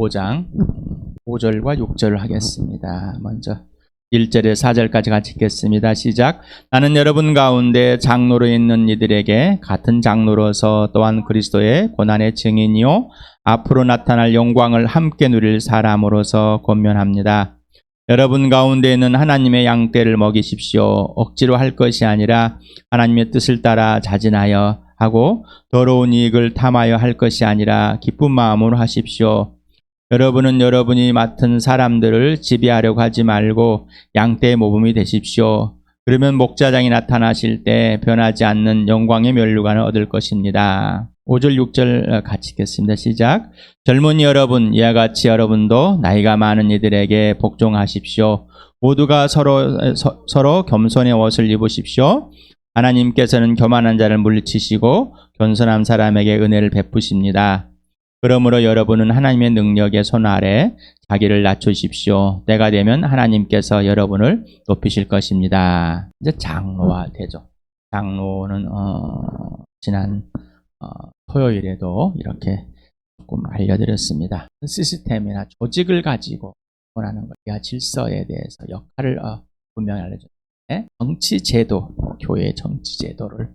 5장 5절과 6절을 하겠습니다. 먼저 1절에 4절까지 같이 읽겠습니다. 시작. 나는 여러분 가운데 장로로 있는 이들에게 같은 장로로서 또한 그리스도의 고난의 증인이요 앞으로 나타날 영광을 함께 누릴 사람으로서 권면합니다. 여러분 가운데 있는 하나님의 양떼를 먹이십시오. 억지로 할 것이 아니라 하나님의 뜻을 따라 자진하여 하고 더러운 이익을 탐하여 할 것이 아니라 기쁜 마음으로 하십시오. 여러분은 여러분이 맡은 사람들을 지배하려고 하지 말고 양떼의 모범이 되십시오. 그러면 목자장이 나타나실 때 변하지 않는 영광의 면류관을 얻을 것입니다. 5절 6절 같이 읽겠습니다. 시작. 젊은이 여러분, 이와 같이 여러분도 나이가 많은 이들에게 복종하십시오. 모두가 서로 서, 서로 겸손의 옷을 입으십시오. 하나님께서는 교만한 자를 물리치시고 겸손한 사람에게 은혜를 베푸십니다. 그러므로 여러분은 하나님의 능력의 손 아래 자기를 낮추십시오. 때가 되면 하나님께서 여러분을 높이실 것입니다. 이제 장로와 대조. 장로는 어, 지난 어, 토요일에도 이렇게 조금 알려드렸습니다. 시스템이나 조직을 가지고 원하는 것이야 질서에 대해서 역할을 어, 분명히 알려줬는데 정치 제도, 교회의 정치 제도를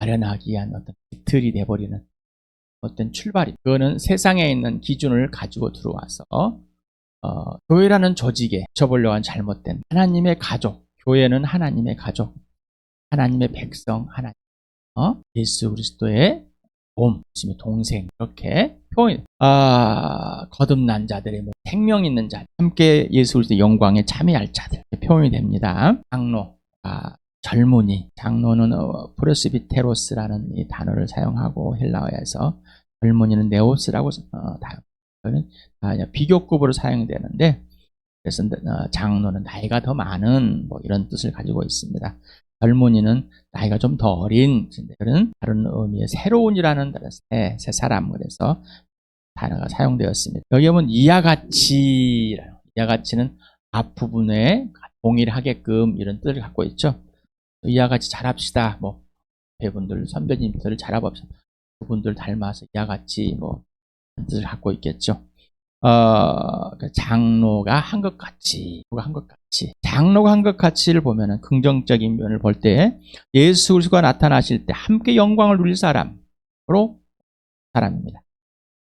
마련하기 위한 어떤 틀이 돼버리는 어떤 출발이 그거는 세상에 있는 기준을 가지고 들어와서 어, 교회라는 조직에 쳐보려고 한 잘못된 하나님의 가족 교회는 하나님의 가족 하나님의 백성 하나님 어? 예수 그리스도의 몸 동생 이렇게 표현 아 거듭난 자들의 뭐 생명 있는 자 함께 예수 그리스도 영광에 참여할 자들 표현이 됩니다 장로 아, 젊은이 장로는 어, 프레스비테로스라는 이 단어를 사용하고 헬라어에서 젊은이는 네오스라고 어, 다 비교급으로 사용되는데 그래서 어, 장로는 나이가 더 많은 뭐 이런 뜻을 가지고 있습니다. 젊은이는 나이가 좀 더 어린 그런 다른 의미의 새로운이라는 새, 새 사람 그래서 단어가 사용되었습니다. 여기 보면 이와 같이 이와 같이는 앞부분에 동일하게끔 이런 뜻을 갖고 있죠. 이와 같이 잘합시다. 뭐 배분들 선배님들을 잘해봅시다. 그분들 닮아서 이와 같이 뭐 뜻을 갖고 있겠죠. 어, 그 장로가 한 것 같이, 누가 한 것 같이. 장로가 한 것 같이를 보면은 긍정적인 면을 볼 때 예수 그리스도가 나타나실 때 함께 영광을 누릴 사람으로 사람입니다.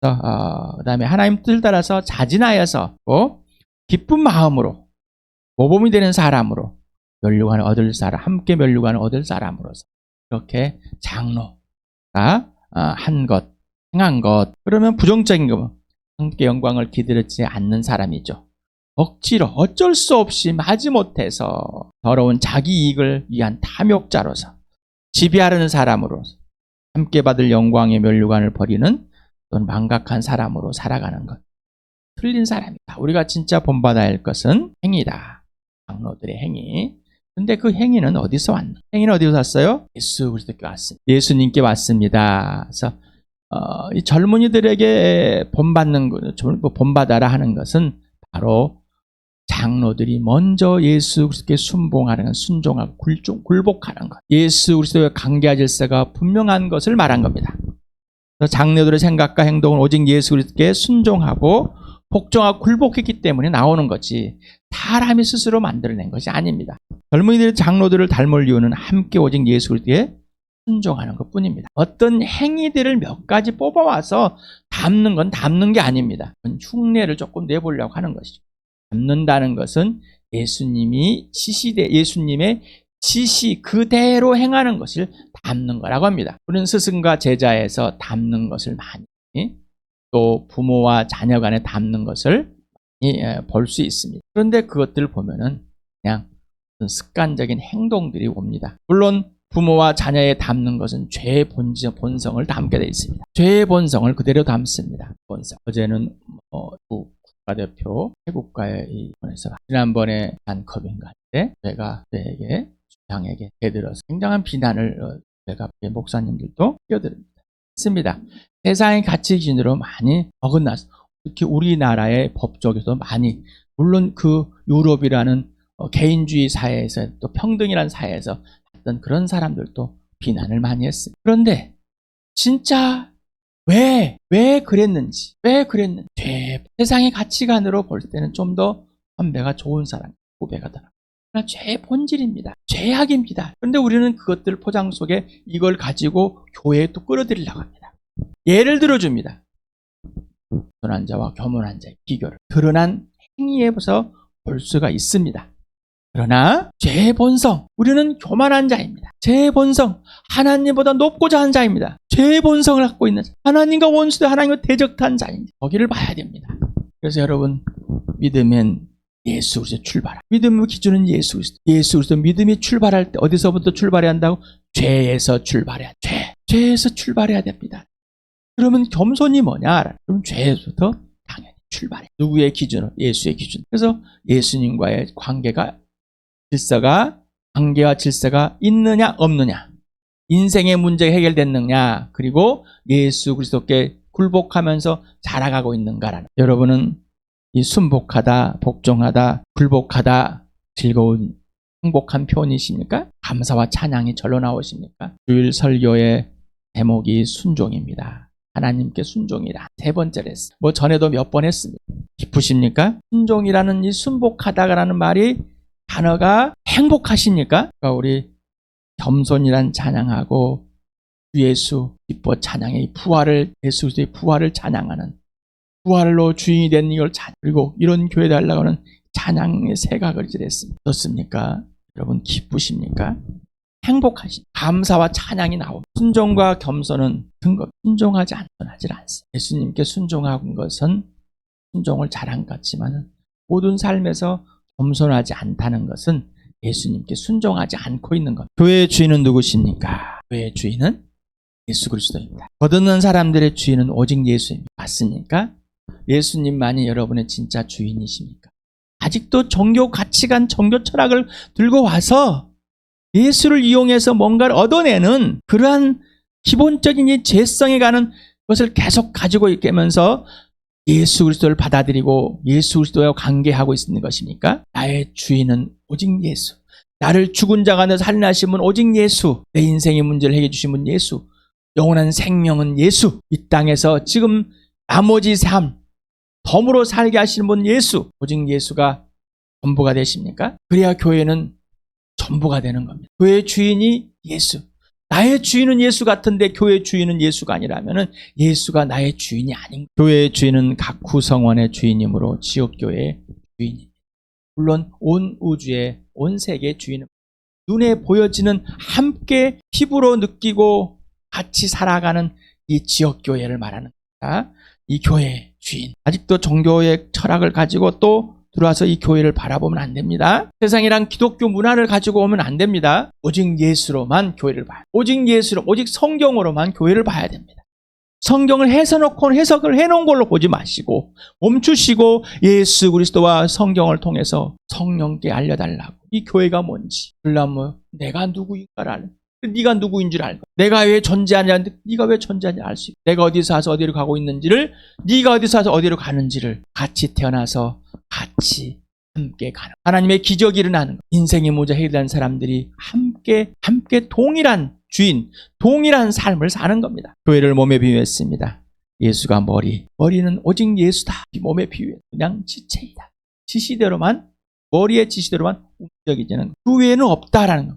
어, 그다음에 하나님 뜻을 따라서 자진하여서 어, 기쁜 마음으로 모범이 되는 사람으로 멸류관을 얻을 사람, 함께 멸류관을 얻을 사람으로서 이렇게 장로가 어, 한 것, 행한 것. 그러면 부정적인 거, 함께 영광을 기다리지 않는 사람이죠. 억지로 어쩔 수 없이 마지못해서 더러운 자기 이익을 위한 탐욕자로서 지배하려는 사람으로 함께 받을 영광의 멸류관을 버리는 또는 망각한 사람으로 살아가는 것. 틀린 사람이다. 우리가 진짜 본받아야 할 것은 행위다. 장로들의 행위. 근데 그 행위는 어디서 왔나? 행위는 어디서 왔어요? 예수 그리스도께 왔습니다. 예수님께 왔습니다. 그래서 어, 이 젊은이들에게 본받는 것, 뭐 본받아라 하는 것은 바로 장로들이 먼저 예수 그리스도께 순봉하는 순종하고 굴종, 굴복하는 것. 예수 그리스도의 관계와 질서가 분명한 것을 말한 겁니다. 장로들의 생각과 행동은 오직 예수 그리스도께 순종하고 복종하고 굴복했기 때문에 나오는 거지 사람이 스스로 만들어낸 것이 아닙니다. 젊은이들의 장로들을 닮을 이유는 함께 오직 예수 그리스도에 순종하는 것 뿐입니다. 어떤 행위들을 몇 가지 뽑아와서 담는 건 담는 게 아닙니다. 흉내를 조금 내보려고 하는 것이죠. 담는다는 것은 예수님이 지시대 예수님의 지시 그대로 행하는 것을 담는 거라고 합니다. 우리는 스승과 제자에서 담는 것을 많이 또 부모와 자녀 간에 담는 것을 예, 볼수 있습니다. 그런데 그것들을 보면은 그냥 습관적인 행동들이 옵니다. 물론 부모와 자녀에 담는 것은 죄의 본성을 담게 되어 있습니다. 죄의 본성을 그대로 담습니다. 본성. 어제는 어, 국가대표 태국과의 이번에서 지난번에 단컵인가 할때 제가 저에게 주장에게 대들어서 굉장한 비난을 어, 제가 목사님들도 끼어드립니다. 습니다. 세상의 가치 기준으로 많이 어긋나서 특히 우리나라의 법적에서 많이 물론 그 유럽이라는 어, 개인주의 사회에서 또 평등이라는 사회에서 했던 그런 사람들도 비난을 많이 했습니다. 그런데 진짜 왜, 왜 그랬는지, 왜 그랬는지. 죄, 세상의 가치관으로 볼 때는 좀 더 선배가 좋은 사람, 후배가 더라. 그러나 죄의 본질입니다. 죄악입니다. 그런데 우리는 그것들 포장 속에 이걸 가지고 교회에 또 끌어들이려고 합니다. 예를 들어줍니다. 겸손한 자와 겸손한 자의 비교를 드러난 행위에서 볼 수가 있습니다. 그러나 죄의 본성, 우리는 교만한 자입니다. 죄의 본성, 하나님보다 높고자 하는 자입니다. 죄의 본성을 갖고 있는 자, 하나님과 원수도 하나님과 대적한 자입니다. 거기를 봐야 됩니다. 그래서 여러분 믿으면 예수 그리스도 출발하. 믿음의 기준은 예수 그리스도. 예수 그리스도 믿음이 출발할 때 어디서부터 출발해야 한다고? 죄에서 출발해야 죄. 죄에서 출발해야 됩니다. 그러면 겸손이 뭐냐? 그럼 죄에서부터 당연히 출발해. 누구의 기준으로? 예수의 기준. 그래서 예수님과의 관계가 질서가 관계와 질서가 있느냐 없느냐. 인생의 문제가 해결됐느냐. 그리고 예수 그리스도께 굴복하면서 자라가고 있는가라는. 여러분은 이 순복하다, 복종하다, 굴복하다, 즐거운 행복한 표현이십니까? 감사와 찬양이 절로 나오십니까? 주일 설교의 제목이 순종입니다. 하나님께 순종이라 세 번째로 했어. 뭐 전에도 몇 번 했습니다. 기쁘십니까? 순종이라는 이 순복하다라는 말이 단어가 행복하십니까? 그러니까 우리 겸손이란 찬양하고 주 예수 기뻐 찬양의 이 부활을 예수 그리스도의 부활을 찬양하는 부활로 주인이 된 이걸 찬 그리고 이런 교회 달라고 하는 찬양의 그려졌습니다. 어떻습니까? 여러분 기쁘십니까? 행복하시 감사와 찬양이 나오 순종과 겸손은 등급 순종하지 않지 않습니다. 예수님께 순종한 것은 순종을 잘한 것 같지만 모든 삶에서 겸손하지 않다는 것은 예수님께 순종하지 않고 있는 것. 교회의 주인은 누구십니까? 교회의 주인은 예수 그리스도입니다. 거듭난 사람들의 주인은 오직 예수입니다. 맞습니까? 예수님만이 여러분의 진짜 주인이십니까? 아직도 종교 가치관, 종교 철학을 들고 와서 예수를 이용해서 뭔가를 얻어내는 그러한 기본적인 이 죄성에 가는 것을 계속 가지고 있면서 예수 그리스도를 받아들이고 예수 그리스도와 관계하고 있는 것입니까? 나의 주인은 오직 예수. 나를 죽은 자 가운데 살리나신 분 오직 예수. 내 인생의 문제를 해결해 주신 분 예수. 영원한 생명은 예수. 이 땅에서 지금 나머지 삶 덤으로 살게 하시는 분 예수. 오직 예수가 전부가 되십니까? 그래야 교회는 전부가 되는 겁니다. 교회 주인이 예수. 나의 주인은 예수 같은데 교회 주인은 예수가 아니라면은 예수가 나의 주인이 아닌 교회의 주인은 각 구성원의 주인이므로 지옥교회의 주인입니다. 물론 온 우주의 온 세계의 주인은 눈에 보여지는 함께 피부로 느끼고 같이 살아가는 이 지역교회를 말하는 겁니다. 이 교회의 주인. 아직도 종교의 철학을 가지고 또 들어와서 이 교회를 바라보면 안 됩니다. 세상이란 기독교 문화를 가지고 오면 안 됩니다. 오직 예수로만 교회를 봐야 오직 예수로, 오직 성경으로만 교회를 봐야 됩니다. 성경을 해서놓고 해석을 해놓은 걸로 보지 마시고 멈추시고 예수 그리스도와 성경을 통해서 성령께 알려달라고 이 교회가 뭔지 그러면 내가 누구인가를 네가 누구인 줄 알고 내가 왜 존재하냐는데 네가 왜 존재하는지 알수 있고 내가 어디서 와서 어디로 가고 있는지를 네가 어디서 와서 어디로 가는지를 같이 태어나서 같이 함께 가는 하나님의 기적이 일어나는 것. 인생의 모자 해결한 사람들이 함께 함께 동일한 주인 동일한 삶을 사는 겁니다. 교회를 몸에 비유했습니다. 예수가 머리 머리는 오직 예수다. 이 몸에 비유해 그냥 지체이다. 지시대로만 머리의 지시대로만 움직이지는 그 외에는 없다라는 것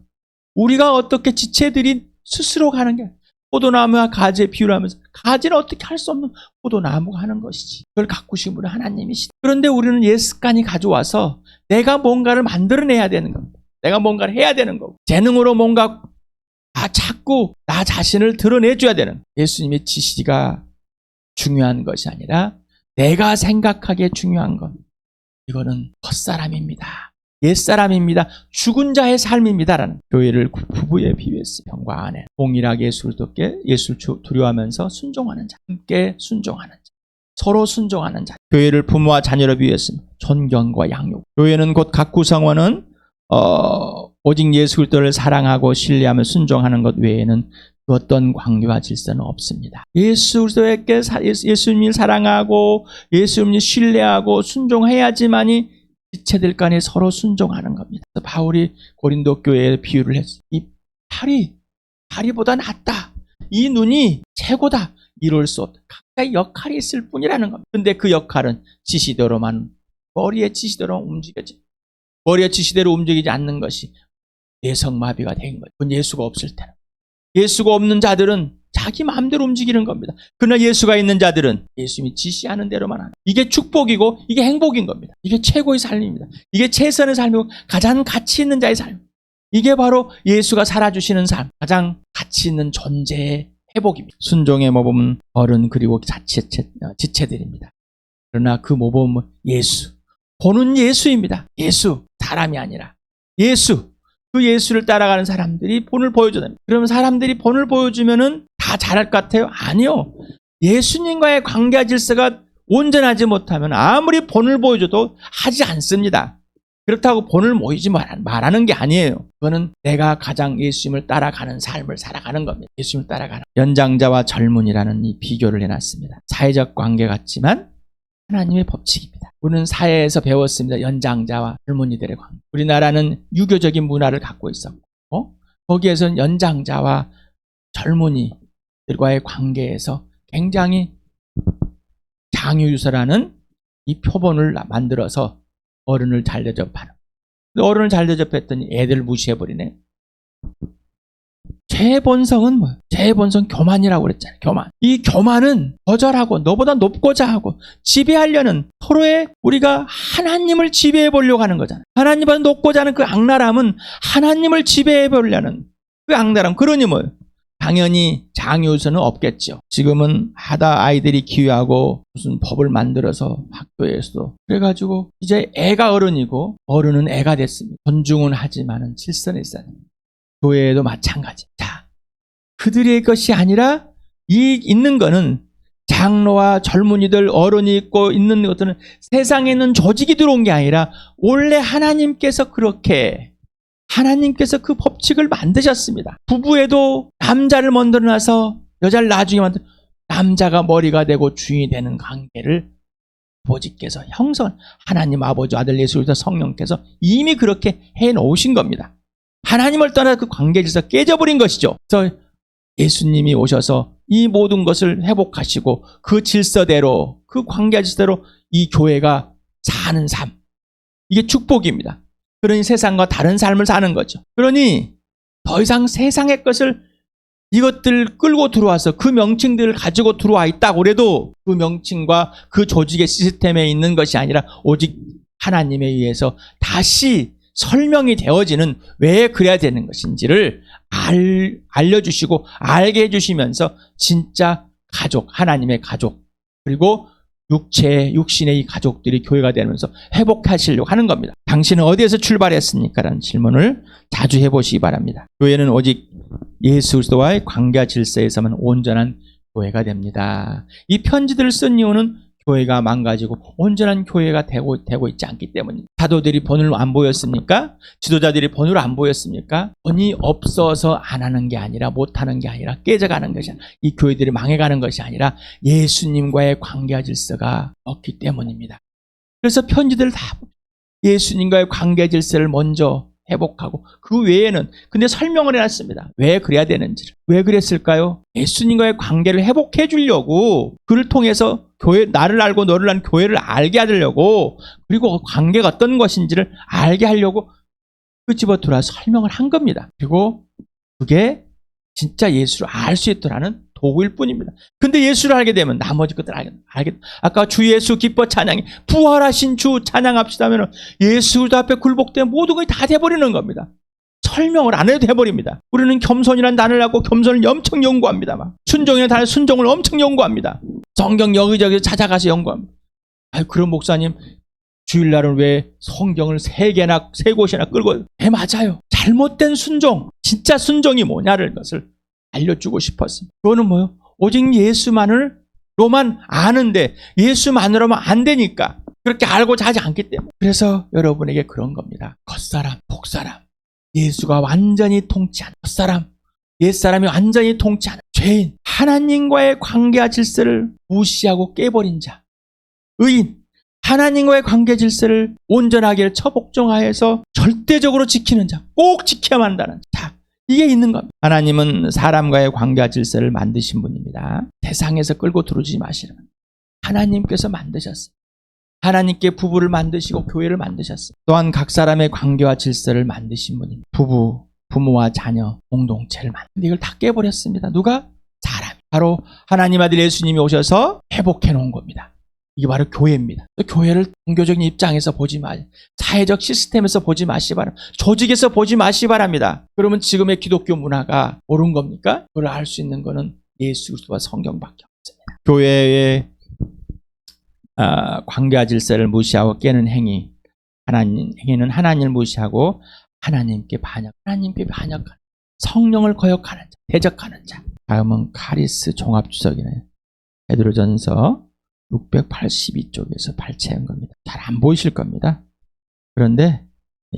우리가 어떻게 지체들이 스스로 가는 게 포도나무와 가지에 비유를 하면서 가지는 어떻게 할 수 없는 포도나무가 하는 것이지. 그걸 가꾸신 분은 하나님이시다. 그런데 우리는 옛 습관이 가져와서 내가 뭔가를 만들어내야 되는 겁니다. 내가 뭔가를 해야 되는 거고. 재능으로 뭔가 아, 자꾸 나 자신을 드러내줘야 되는 예수님의 지시가 중요한 것이 아니라 내가 생각하기에 중요한 것. 이거는 헛사람입니다. 옛사람입니다. 죽은 자의 삶입니다라는 교회를 부부에 비유했어요. 형과 아내. 동일하게 예수를 돕게 예수를 두려워하면서 순종하는 자. 함께 순종하는 자. 서로 순종하는 자. 교회를 부모와 자녀로 비유했습니다. 존경과 양육. 교회는 곧 각 구성원은 어, 오직 예수 그리스도를 사랑하고 신뢰하며 순종하는 것 외에는 그 어떤 관계와 질서는 없습니다. 예수 그리스도에게 예수님을 사랑하고 예수님을 신뢰하고 순종해야지만이 지체들 간에 서로 순종하는 겁니다. 바울이 고린도 교회에 비유를 했어요. 이 팔이 다리보다 낫다. 이 눈이 최고다. 이룰 수 없다. 각자의 역할이 있을 뿐이라는 겁니다. 근데 그 역할은 지시대로만 머리의 지시대로 움직여지. 머리의 지시대로 움직이지 않는 것이 내성마비가 된 거예요. 예수가 없을 때는. 예수가 없는 자들은 자기 마음대로 움직이는 겁니다. 그러나 예수가 있는 자들은 예수님이 지시하는 대로만 하는. 이게 축복이고 이게 행복인 겁니다. 이게 최고의 삶입니다. 이게 최선의 삶이고 가장 가치 있는 자의 삶. 이게 바로 예수가 살아주시는 삶. 가장 가치 있는 존재의 회복입니다. 순종의 모범은 어른 그리고 자체체, 어, 지체들입니다. 그러나 그 모범은 예수. 보는 예수입니다. 예수. 사람이 아니라. 예수. 그 예수를 따라가는 사람들이 본을 보여줘야 됩니다. 그러면 사람들이 본을 보여주면은 다 잘할 것 같아요? 아니요. 예수님과의 관계 질서가 온전하지 못하면 아무리 본을 보여줘도 하지 않습니다. 그렇다고 본을 모이지 말- 말하는 게 아니에요. 그거는 내가 가장 예수님을 따라가는 삶을 살아가는 겁니다. 예수님을 따라가는. 연장자와 젊은이라는 이 비교를 해놨습니다. 사회적 관계 같지만 하나님의 법칙입니다. 우리는 사회에서 배웠습니다. 연장자와 젊은이들의 관계. 우리나라는 유교적인 문화를 갖고 있었고, 어? 거기에서는 연장자와 젊은이들과의 관계에서 굉장히 장유유서라는 이 표본을 만들어서 어른을 잘 대접하는. 어른을 잘 대접했더니 애들 무시해버리네. 제 본성은 뭐예요? 제 본성 교만이라고 그랬잖아요. 교만. 이 교만은 거절하고 너보다 높고자 하고 지배하려는 서로의 우리가 하나님을 지배해 보려고 하는 거잖아요. 하나님보다 높고자 하는 그 악랄함은 하나님을 지배해 보려는 그 악랄함. 그러니 뭐예요? 당연히 장유서는 없겠죠. 지금은 하다 아이들이 기회하고 무슨 법을 만들어서 학교에서 그래가지고 이제 애가 어른이고 어른은 애가 됐습니다. 존중은 하지만은 질서는 있어야. 교회에도 마찬가지. 자, 그들의 것이 아니라 이 있는 거는 장로와 젊은이들 어른이 있고 있는 것들은 세상에 있는 조직이 들어온 게 아니라 원래 하나님께서 그렇게 하나님께서 그 법칙을 만드셨습니다. 부부에도 남자를 먼저 놔서 여자를 나중에 만들 남자가 머리가 되고 주인이 되는 관계를 아버지께서 형성 하나님 아버지 아들 예수 그리스도 성령께서 이미 그렇게 해 놓으신 겁니다. 하나님을 떠나 그 관계 질서 깨져버린 것이죠. 그래서 예수님이 오셔서 이 모든 것을 회복하시고 그 질서대로 그 관계 질서대로 이 교회가 사는 삶 이게 축복입니다. 그러니 세상과 다른 삶을 사는 거죠. 그러니 더 이상 세상의 것을 이것들 끌고 들어와서 그 명칭들을 가지고 들어와 있다고 그래도 그 명칭과 그 조직의 시스템에 있는 것이 아니라 오직 하나님에 의해서 다시 설명이 되어지는 왜 그래야 되는 것인지를 알, 알려주시고 알게 해주시면서 진짜 가족, 하나님의 가족, 그리고 육체, 육신의 이 가족들이 교회가 되면서 회복하시려고 하는 겁니다. 당신은 어디에서 출발했습니까? 라는 질문을 자주 해보시기 바랍니다. 교회는 오직 예수 그리스도와의 관계 질서에서만 온전한 교회가 됩니다. 이 편지들을 쓴 이유는 교회가 망가지고 온전한 교회가 되고 되고 있지 않기 때문입니다. 사도들이 본을 안 보였습니까? 지도자들이 본을 안 보였습니까? 본이 없어서 안 하는 게 아니라 못 하는 게 아니라 깨져가는 것이 아니라 이 교회들이 망해가는 것이 아니라 예수님과의 관계 질서가 없기 때문입니다. 그래서 편지들을 다 예수님과의 관계 질서를 먼저 회복하고 그 외에는 근데 설명을 해놨습니다. 왜 그래야 되는지 왜 그랬을까요? 예수님과의 관계를 회복해 주려고 그를 통해서 교회 나를 알고 너를 안 교회를 알게 하려고 그리고 그 관계가 어떤 것인지를 알게 하려고 끄집어 들어 설명을 한 겁니다. 그리고 그게 진짜 예수를 알 수 있더라는 도구일 뿐입니다. 근데 예수를 알게 되면 나머지 것들 알게, 알게 아까 주 예수 기뻐 찬양이 부활하신 주 찬양합시다 하면 예수 앞에 굴복된 모든 것이 다 돼버리는 겁니다. 설명을 안 해도 돼버립니다. 우리는 겸손이란 단어를 갖고 겸손을 엄청 연구합니다. 막. 순종이라는 단어 순종을 엄청 연구합니다. 성경 여기저기 찾아가서 연구합니다. 아유, 그런 목사님, 주일날은 왜 성경을 세 개나, 세 곳이나 끌고, 네, 맞아요. 잘못된 순종, 진짜 순종이 뭐냐를 것을 알려주고 싶었습니다. 그거는 뭐요? 오직 예수만을, 로만 아는데, 예수만으로만 안 되니까, 그렇게 알고자 하지 않기 때문에. 그래서 여러분에게 그런 겁니다. 겉사람, 복사람. 예수가 완전히 통치하는 겉사람, 옛사람이 완전히 통치하는 죄인, 하나님과의 관계와 질서를 무시하고 깨버린 자, 의인, 하나님과의 관계 질서를 온전하게 처복종하여서 절대적으로 지키는 자, 꼭 지켜야만 한다는 자, 이게 있는 겁니다. 하나님은 사람과의 관계와 질서를 만드신 분입니다. 세상에서 끌고 들어오지 겁니다. 하나님께서 만드셨어요. 하나님께 부부를 만드시고 교회를 만드셨어요. 또한 각 사람의 관계와 질서를 만드신 분입니다. 부부, 부모와 자녀, 공동체를 만드 이걸 다 깨버렸습니다. 누가? 사람. 바로 하나님 아들 예수님이 오셔서 회복해 놓은 겁니다. 이게 바로 교회입니다. 또 교회를 종교적인 입장에서 보지 마. 사회적 시스템에서 보지 마시 바랍니다. 조직에서 보지 마시 바랍니다. 그러면 지금의 기독교 문화가 옳은 겁니까? 그걸 알 수 있는 거는 예수 그리스도와 성경밖에 없습니다. 교회의 아, 관계와 질서를 무시하고 깨는 행위, 하나님 행위는 하나님을 무시하고 하나님께 반역, 하나님께 반역하는 성령을 거역하는 자, 대적하는 자. 다음은 카리스 종합주석이네. 베드로전서 682쪽에서 발췌한 겁니다. 잘 안 보이실 겁니다. 그런데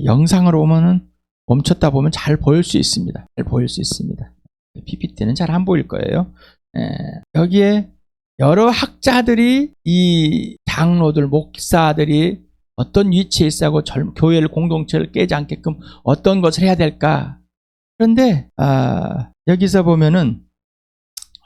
영상으로 보면은 멈췄다 보면 잘 보일 수 있습니다. 잘 보일 수 있습니다. PPT는 잘 안 보일 거예요. 에, 여기에 여러 학자들이 이 장로들, 목사들이 어떤 위치에 있어고 젊- 교회를 공동체를 깨지 않게끔 어떤 것을 해야 될까? 그런데 아, 여기서 보면은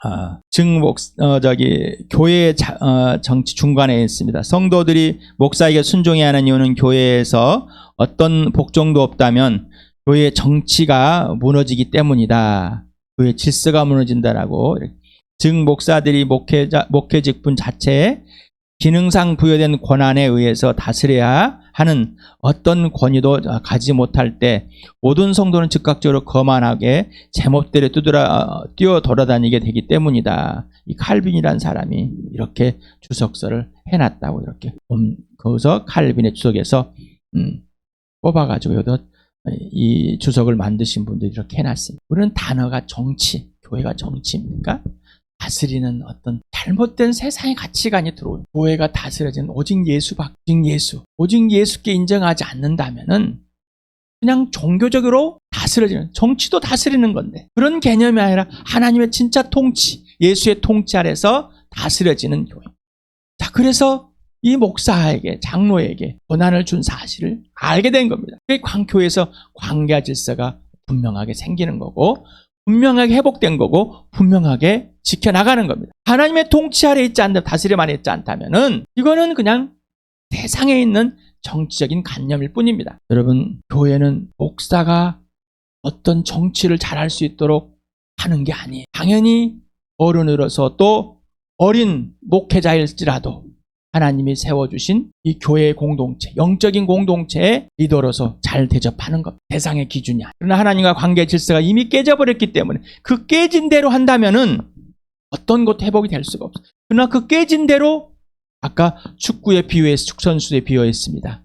아, 증 목 어, 저기 교회의 자- 어, 정치 중간에 있습니다. 성도들이 목사에게 순종해야 하는 이유는 교회에서 어떤 복종도 없다면 교회의 정치가 무너지기 때문이다. 교회 질서가 무너진다라고. 즉 목사들이 목회자 목회 직분 자체에 기능상 부여된 권한에 의해서 다스려야 하는 어떤 권위도 가지 못할 때 모든 성도는 즉각적으로 거만하게 제멋대로 뛰돌아, 뛰어 돌아다니게 되기 때문이다. 이 칼빈이란 사람이 이렇게 주석서를 해놨다고 이렇게 음, 거기서 칼빈의 주석에서 음, 뽑아가지고 이 주석을 만드신 분들이 이렇게 해놨습니다. 우리는 단어가 정치, 교회가 정치입니까? 다스리는 어떤 잘못된 세상의 가치관이 들어오는 교회가 다스려지는 오직 예수밖 오직 예수 오직 예수께 인정하지 않는다면은 그냥 종교적으로 다스려지는 정치도 다스리는 건데 그런 개념이 아니라 하나님의 진짜 통치 예수의 통치 아래서 다스려지는 교회. 자 그래서 이 목사에게 장로에게 권한을 준 사실을 알게 된 겁니다. 그 광교에서 관계와 질서가 분명하게 생기는 거고 분명하게 회복된 거고 분명하게 지켜나가는 겁니다. 하나님의 통치 아래 있지 않다, 다스림 안에 있지 않다면은 이거는 그냥 세상에 있는 정치적인 관념일 뿐입니다. 여러분, 교회는 목사가 어떤 정치를 잘할 수 있도록 하는 게 아니에요. 당연히 어른으로서 또 어린 목회자일지라도 하나님이 세워주신 이 교회의 공동체, 영적인 공동체의 리더로서 잘 대접하는 것. 세상의 기준이 아니야. 그러나 하나님과 관계 질서가 이미 깨져버렸기 때문에 그 깨진 대로 한다면은 어떤 것도 회복이 될 수가 없어. 그러나 그 깨진 대로 아까 축구에 비유해서 축선수에 비유했습니다.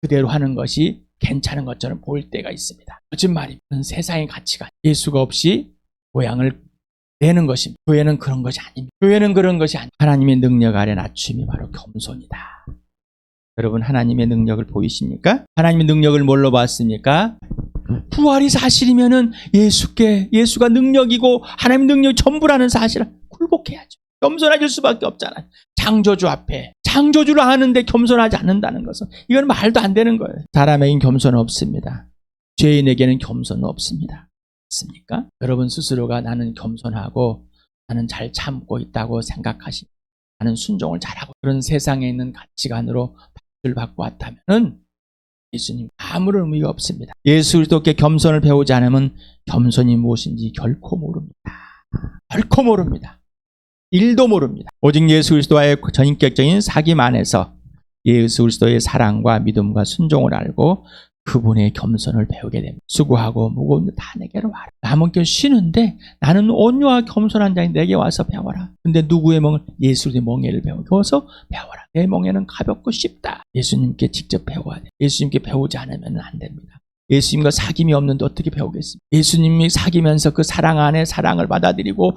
그대로 하는 것이 괜찮은 것처럼 보일 때가 있습니다. 거짓말입니다. 세상의 가치가 예수가 없이 모양을 내는 것입니다. 교회는 그런 것이 아닙니다. 교회는 그런 것이 아닙니다. 하나님의 능력 아래 낮춤이 바로 겸손이다. 여러분 하나님의 능력을 보이십니까? 하나님의 능력을 뭘로 봤습니까? 부활이 사실이면은 예수께 예수가 능력이고 하나님 능력이 전부라는 사실을 굴복해야죠. 겸손해질 수밖에 없잖아요. 창조주 앞에 창조주를 아는데 겸손하지 않는다는 것은 이건 말도 안 되는 거예요. 사람에겐 겸손은 없습니다. 죄인에게는 겸손은 없습니다. 맞습니까? 여러분 스스로가 나는 겸손하고 나는 잘 참고 있다고 생각하시 나는 순종을 잘하고 그런 세상에 있는 가치관으로 박수를 받고 왔다면은 예수님 아무런 의미가 없습니다. 예수 그리스도께 겸손을 배우지 않으면 겸손이 무엇인지 결코 모릅니다. 결코 모릅니다. 일도 모릅니다. 오직 예수 그리스도와의 전인격적인 사귐 안에서 예수 그리스도의 사랑과 믿음과 순종을 알고 그분의 겸손을 배우게 됩니다. 수고하고 무거운 일다 내게로 와라. 남은 게 쉬는데 나는 온유와 겸손한 자인 내게 와서 배워라. 근데 누구의 멍을 예수의 멍에를 배워. 거기서 배워라. 내 멍에는 가볍고 쉽다. 예수님께 직접 배워야 돼. 예수님께 배우지 않으면 안 됩니다. 예수님과 사귐이 없는데 어떻게 배우겠습니까? 예수님이 사귀면서 그 사랑 안에 사랑을 받아들이고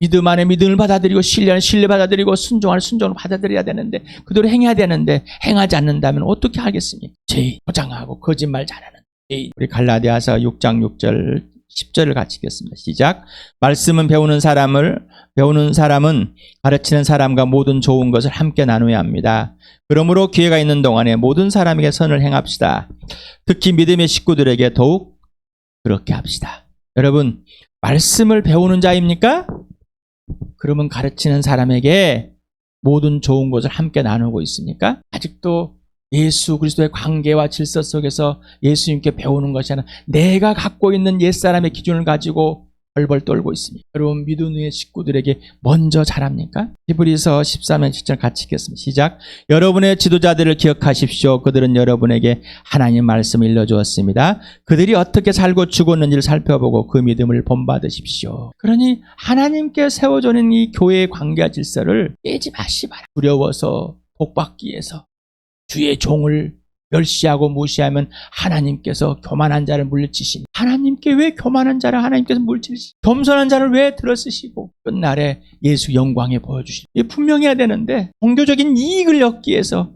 믿음 안에 믿음을 받아들이고 신뢰는 신뢰 받아들이고 순종할 순종을 받아들여야 되는데 그대로 행해야 되는데 행하지 않는다면 어떻게 하겠습니까? 죄 포장하고 거짓말 잘하는 죄. 우리 갈라디아서 6장 6절 10절을 같이 읽겠습니다. 시작. 말씀은 배우는 사람을 배우는 사람은 가르치는 사람과 모든 좋은 것을 함께 나누어야 합니다. 그러므로 기회가 있는 동안에 모든 사람에게 선을 행합시다. 특히 믿음의 식구들에게 더욱 그렇게 합시다. 여러분, 말씀을 배우는 자입니까? 그러면 가르치는 사람에게 모든 좋은 것을 함께 나누고 있습니까? 아직도 예수 그리스도의 관계와 질서 속에서 예수님께 배우는 것이 아니라 내가 갖고 있는 옛사람의 기준을 가지고 벌벌 떨고 있습니다. 여러분 믿음 위의 식구들에게 먼저 잘합니까? 히브리서 13장 7절 같이 읽겠습니다. 시작. 여러분의 지도자들을 기억하십시오. 그들은 여러분에게 하나님 말씀을 일러주었습니다. 그들이 어떻게 살고 죽었는지를 살펴보고 그 믿음을 본받으십시오. 그러니 하나님께 세워져는 이 교회의 관계와 질서를 깨지 마시 바라. 두려워서 복받기 위해서 주의 종을 멸시하고 무시하면 하나님께서 교만한 자를 물리치시니 하나님께 왜 교만한 자를 하나님께서 물리치시 겸손한 자를 왜 들어쓰시고 끝날에 예수 영광에 보여주시니 분명해야 되는데 종교적인 이익을 얻기 위해서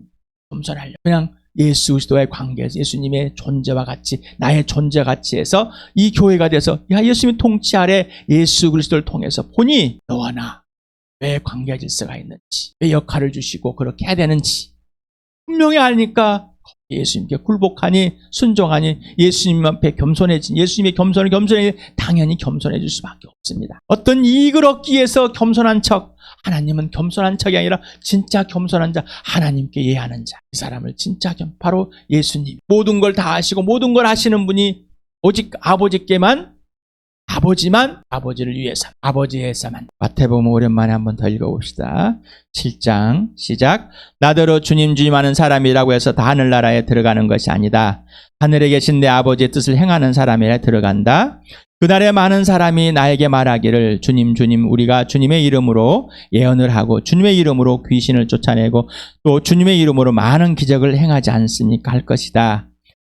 겸손하려 그냥 예수 그리스도의 관계에서 예수님의 존재와 같이 나의 존재 해서 이 교회가 돼서 야 예수님 통치 아래 예수 그리스도를 통해서 보니 너와 나 왜 관계 질서가 있는지 왜 역할을 주시고 그렇게 해야 되는지 분명히 아니까 예수님께 굴복하니 순종하니 예수님 앞에 겸손해진 예수님의 겸손을 겸손해 당연히 겸손해질 수밖에 없습니다. 어떤 이익을 얻기 위해서 겸손한 척 하나님은 겸손한 척이 아니라 진짜 겸손한 자 하나님께 예하는 자 이 사람을 진짜 겸 바로 예수님 모든 걸 다 아시고 모든 걸 하시는 분이 오직 아버지께만 아버지만 아버지를 위해서 아버지에서만 마태복음 오랜만에 한번 더 읽어봅시다. 7장 시작 나더러 주님 주님 하는 사람이라고 해서 다 하늘나라에 들어가는 것이 아니다. 하늘에 계신 내 아버지의 뜻을 행하는 사람에 들어간다. 그날에 많은 사람이 나에게 말하기를 주님 주님 우리가 주님의 이름으로 예언을 하고 주님의 이름으로 귀신을 쫓아내고 또 주님의 이름으로 많은 기적을 행하지 않습니까 할 것이다.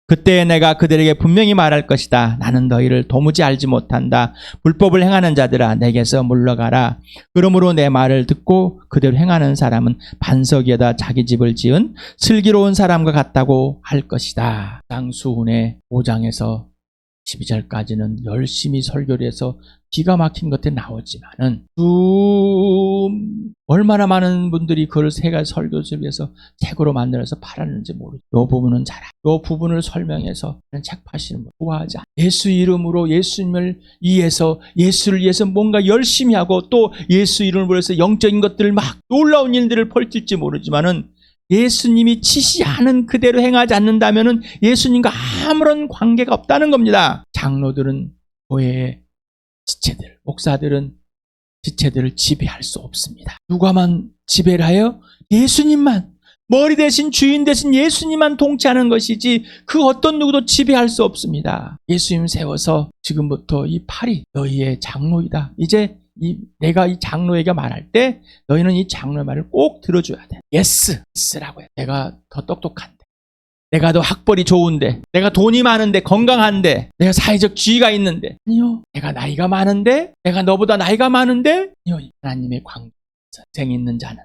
그때 내가 그들에게 분명히 말할 것이다. 나는 너희를 도무지 알지 못한다. 불법을 행하는 자들아 내게서 물러가라. 그러므로 내 말을 듣고 그대로 행하는 사람은 반석 위에다 자기 집을 지은 슬기로운 사람과 같다고 할 것이다. 장수훈의 5장에서 12절까지는 열심히 설교를 해서 기가 막힌 것들이 나오지만은 좀 얼마나 많은 분들이 그걸 세 가지 설교를 위해서 책으로 만들어서 팔았는지 모르죠. 이 부분은 잘, 이 부분을 설명해서 책 파시는 분 좋아하지. 예수 이름으로 예수님을 위해서 예수를 위해서 뭔가 열심히 하고 또 예수 이름을 위해서 영적인 것들을 막 놀라운 일들을 펼칠지 모르지만은 예수님이 지시하는 그대로 행하지 않는다면은 예수님과 아무런 관계가 없다는 겁니다. 장로들은 교회의 지체들, 목사들은 지체들을 지배할 수 없습니다. 누가만 지배를 하여 예수님만 머리 대신 주인 대신 예수님만 통치하는 것이지 그 어떤 누구도 지배할 수 없습니다. 예수님 세워서 지금부터 이 팔이 너희의 장로이다. 이제 이 내가 이 장로에게 말할 때 너희는 이 장로의 말을 꼭 들어줘야 돼. 예스, 예스라고 해. 내가 더 똑똑한데, 내가 더 학벌이 좋은데, 내가 돈이 많은데, 건강한데, 내가 사회적 지위가 있는데, 아니요. 내가 나이가 많은데, 내가 너보다 나이가 많은데, 아니요. 하나님의 관계, 인생 있는 자는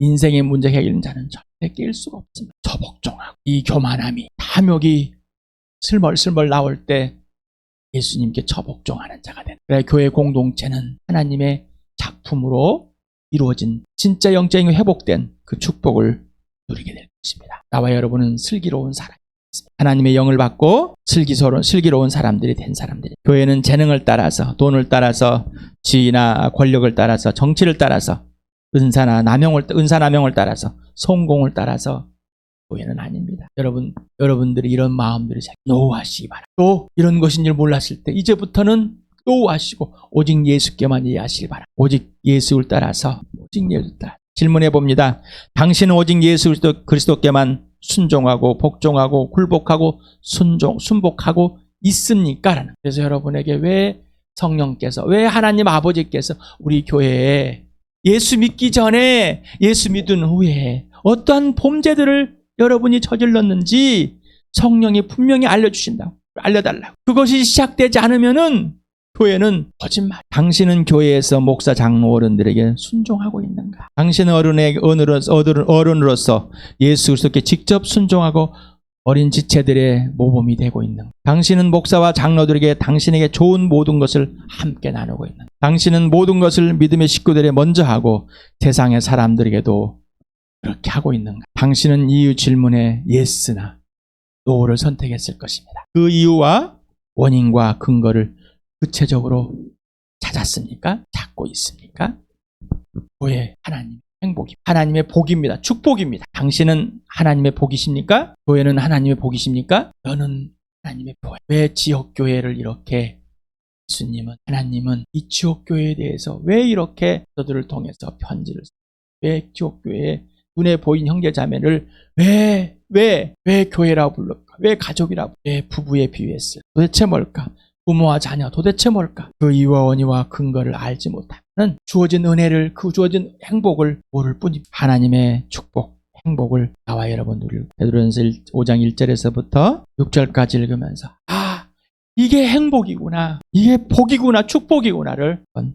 인생의 문제 해결하는 자는 절대 깰 수가 없습니다. 저복종하고 이 교만함이 탐욕이 슬멀슬멀 나올 때 예수님께 처복종하는 자가 되는 그래 교회 공동체는 하나님의 작품으로 이루어진 진짜 영적인 회복된 그 축복을 누리게 될 것입니다. 나와 여러분은 슬기로운 사람. 하나님의 영을 받고 슬기스러운, 슬기로운 사람들이 된 사람들이. 교회는 재능을 따라서, 돈을 따라서, 지위나 권력을 따라서, 정치를 따라서, 은사나 남용을, 은사 남용을 따라서, 성공을 따라서 교회는 아닙니다. 여러분, 여러분들이 이런 마음들이 노하시기 바랍니다. 또 이런 것인 줄 몰랐을 때 이제부터는 노하시고 오직 예수께만 이해하시기 바랍니다. 오직 예수를 따라서 오직 예수를 따라 질문해 봅니다. 당신은 오직 예수 그리스도, 그리스도 께만 순종하고 복종하고 굴복하고 순종 순복하고 있습니까? 라는. 그래서 여러분에게 왜 성령께서 왜 하나님 아버지께서 우리 교회에 예수 믿기 전에 예수 믿은 후에 어떠한 범죄들을 여러분이 저질렀는지 성령이 분명히 알려주신다. 알려달라고. 그것이 시작되지 않으면은 교회는 거짓말. 당신은 교회에서 목사 장로 어른들에게 순종하고 있는가? 당신은 어른의 어른으로서, 어른- 어른으로서 예수 그리스도께 직접 순종하고 어린 지체들의 모범이 되고 있는. 당신은 목사와 장로들에게 당신에게 좋은 모든 것을 함께 나누고 있는. 당신은 모든 것을 믿음의 식구들에 먼저 하고 세상의 사람들에게도 그렇게 하고 있는가? 당신은 이유 질문에 예스나 노를 선택했을 것입니다. 그 이유와 원인과 근거를 구체적으로 찾았습니까? 찾고 있습니까? 교회 하나님 행복이 하나님의 복입니다. 축복입니다. 당신은 하나님의 복이십니까? 교회는 하나님의 복이십니까? 너는 하나님의 복. 왜 지역 교회를 이렇게 예수님은 하나님은 이 지역 교회에 대해서 왜 이렇게 저들을 통해서 편지를 써? 왜 지역 교회에 눈에 보인 형제 자매를 왜 왜, 왜 교회라고 불렀까? 왜 가족이라고? 왜 부부에 비유했을? 도대체 뭘까? 부모와 자녀 도대체 뭘까? 그 이유와 원인과 근거를 알지 못하면 주어진 은혜를 그 주어진 행복을 모를 뿐입니다. 하나님의 축복, 행복을 나와 여러분 누릴 베드로전서 5장 1절에서부터 6절까지 읽으면서 아 이게 행복이구나 이게 복이구나 축복이구나를 한번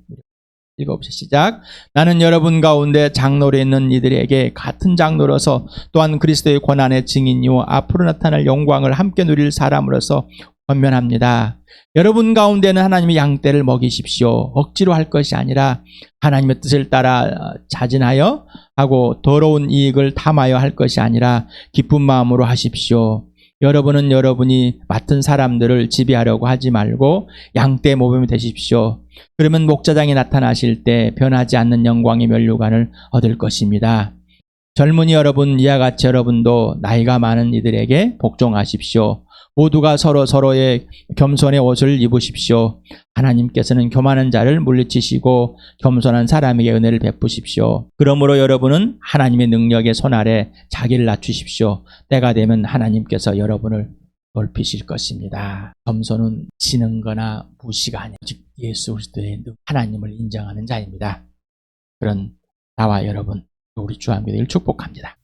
읽어보시죠. 시작. 나는 여러분 가운데 장로로 있는 이들에게 같은 장로로서 또한 그리스도의 권한의 증인이요 앞으로 나타날 영광을 함께 누릴 사람으로서 권면합니다. 여러분 가운데는 하나님의 양떼를 먹이십시오. 억지로 할 것이 아니라 하나님의 뜻을 따라 자진하여 하고 더러운 이익을 탐하여 할 것이 아니라 기쁜 마음으로 하십시오. 여러분은 여러분이 맡은 사람들을 지배하려고 하지 말고 양떼 모범이 되십시오. 그러면 목자장이 나타나실 때 변하지 않는 영광의 면류관을 얻을 것입니다. 젊은이 여러분, 이와 같이 여러분도 나이가 많은 이들에게 복종하십시오. 모두가 서로 서로의 겸손의 옷을 입으십시오. 하나님께서는 교만한 자를 물리치시고 겸손한 사람에게 은혜를 베푸십시오. 그러므로 여러분은 하나님의 능력의 손 아래 자기를 낮추십시오. 때가 되면 하나님께서 여러분을 넓히실 것입니다. 겸손은 지는 거나 무시가 아니라 즉 예수 그리스도의 능- 하나님을 인정하는 자입니다. 그런 나와 여러분 우리 주함교회를 축복합니다.